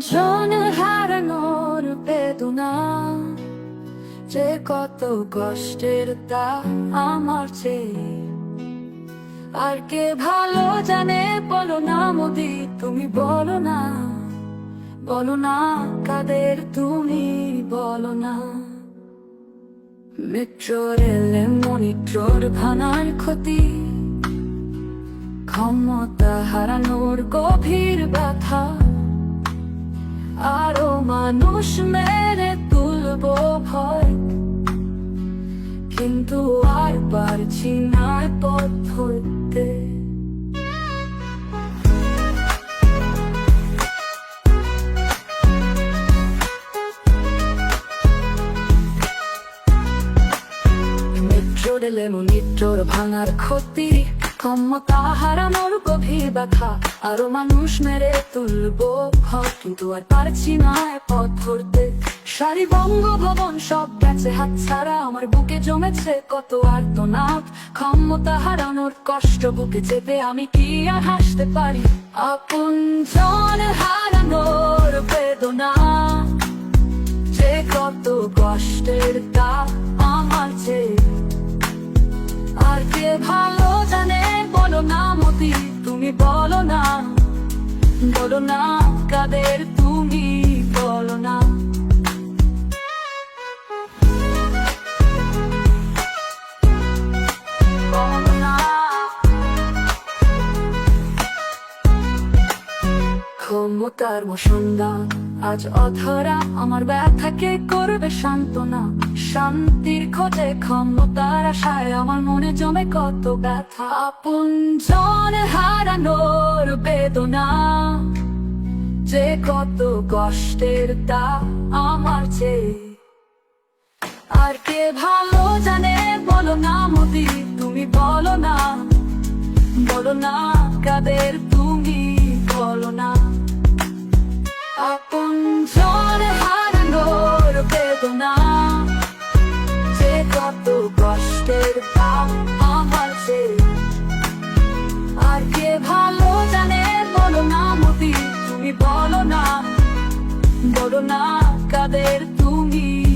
জন হারানোর বেদনা যে কত কষ্টের তা আমার চেয়ে আর কে ভালো জানে বলো না মোদি তুমি বলো না বলো না কাদের তুমি বলো না এলে মনিট্রোর ভানার ক্ষতি ক্ষমতা হারানোর গভীর ব্যথা আরও মানুষ মেরে তুলবো ভয়। কিন্তু আর পারছি না পথ ধরতে। মেট্রো রেলে মনিট্রোর ভাঙার ক্ষতি। ক্ষমতা হারানোর গভীর ব্যথা, আরও মানুষ মেরে কিন্তু আর পারছি না পথ ধরতে। সারি বঙ্গভবন সব গেছে, হাত ছাড়া আমার বুকে জমেছে কত আর্তনাদ। ক্ষমতা হারানোর কষ্ট বুকে চেপে আমি কি আর হাসতে পারি? আপন জন হারানোর বলো মতি তুমি বলো না বলো না কাদের তুমি। ক্ষমতার মসন্দা আজ অধরা আমার ব্যথাকে করবে সান্ত্বনা। শান্তির খোঁজে ক্ষমতার আশায় আমার মনে জমে কত ব্যথা। আপন জন হারানোর বেদনা, যে কত কষ্টের তা আমার চেয়ে। আর কে ভালো জানে বলো না মোদি, তুমি বলো না বলো না কাদের করো না কাদের তুমি।